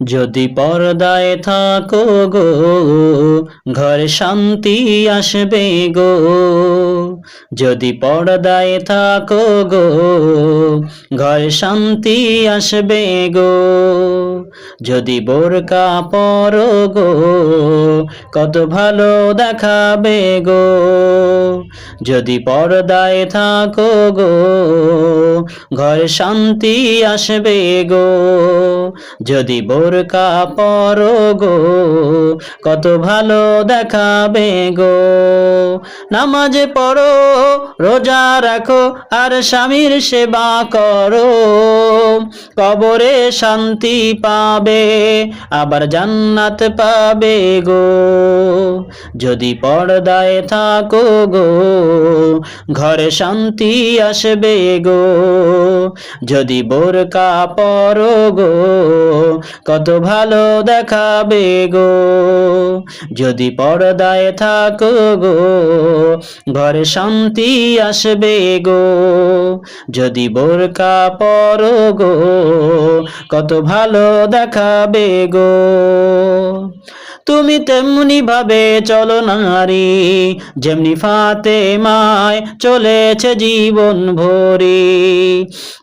যদি পর্দায় থাকো গো, ঘরে শান্তি আসবে গো। যদি পর্দায় থাকো গো, ঘরে শান্তি আসবে গো। যদি বোরকা পর গো কত ভালো দেখাবে গো। যদি পর্দায় থাকো গো, ঘরে শান্তি আসবে গো। যদি বোরকা পরো গো, কত ভালো দেখাবে গো। নামাজে পড়ো, রোজা রাখো, আর স্বামীর সেবা করো। কবরে শান্তি পাবে, আবার জান্নাত পাবে গো। যদি পর্দায় থাকো গো, ঘরে শান্তি আসবে গো। যদি বোরকা পরো গো, কত ভালো দেখাবে গো। যদি পর্দায় থাকো গো, ঘরে শান্তি আসবে গো। যদি বোরকা পরো গো, কত ভালো দেখাবে গো। তুমি তেমনি ভাবে চলো নারী, যেমনি ফাতে মায় চলেছে জীবন ভরি।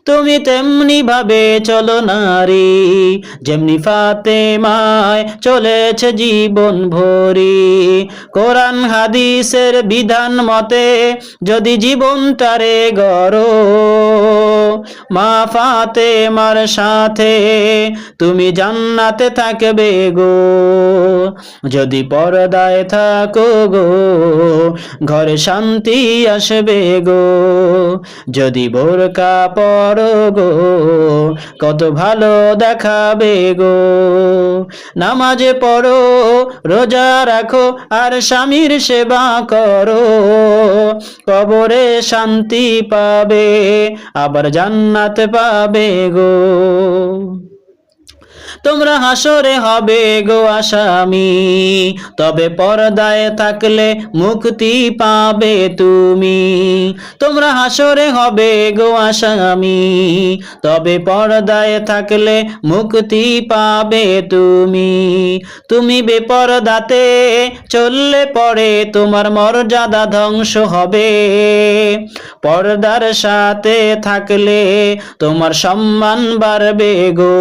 তুমি তেমনি ভাবে চলো নারী, যেমনি ফাতে মায় চলেছে জীবন ভরি। কোরআন হাদিসের বিধান মতে, যদি জীবনটারে গড়ো, মা ফাতে মার সাথে তুমি জান্নাতে থাকবে গো। যদি পরদায় থাকো গো, ঘরে শান্তি আসবে গো। যদি বোরকা পরো গো, কত ভালো দেখাবে গো। নামাজে পড়ো, রোজা রাখো, আর স্বামীর সেবা করো। কবরে শান্তি পাবে, আবার জান্নাত পাবে গো। তোমরা হাসরে হবে গো আসামি। তবে পর্দায় থাকলে মুক্তি পাবে তুমি। তোমরা হাসরে হবে গো আসামি। তবে পর্দায় থাকলে মুক্তি পাবে তুমি। তুমি বেপরদাতে চললে পরে তোমার মর্যাদা ধ্বংস হবে। পর্দার সাথে থাকলে তোমার সম্মান বাড়বে গো।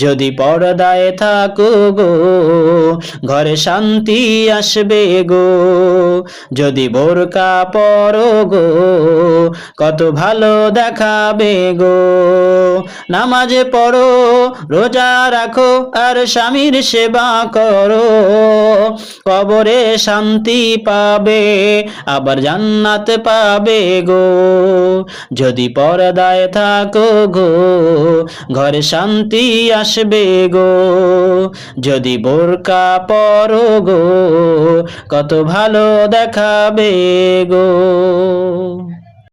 যদি পর্দায় থাকো গো, ঘরে শান্তি আসবে গো। যদি বোরকা পরো গো, কত ভালো দেখাবে গো। নামাজে পড়ো, রোজা রাখো, আর স্বামীর সেবা করো। কবরে শান্তি পাবে, আবার জান্নাত পাবে গো। যদি পর্দায় থাকো গো, ঘরে শান্তি আসবে গো। যদি বোরকা পরো গো কত ভালো দেখাবে গো।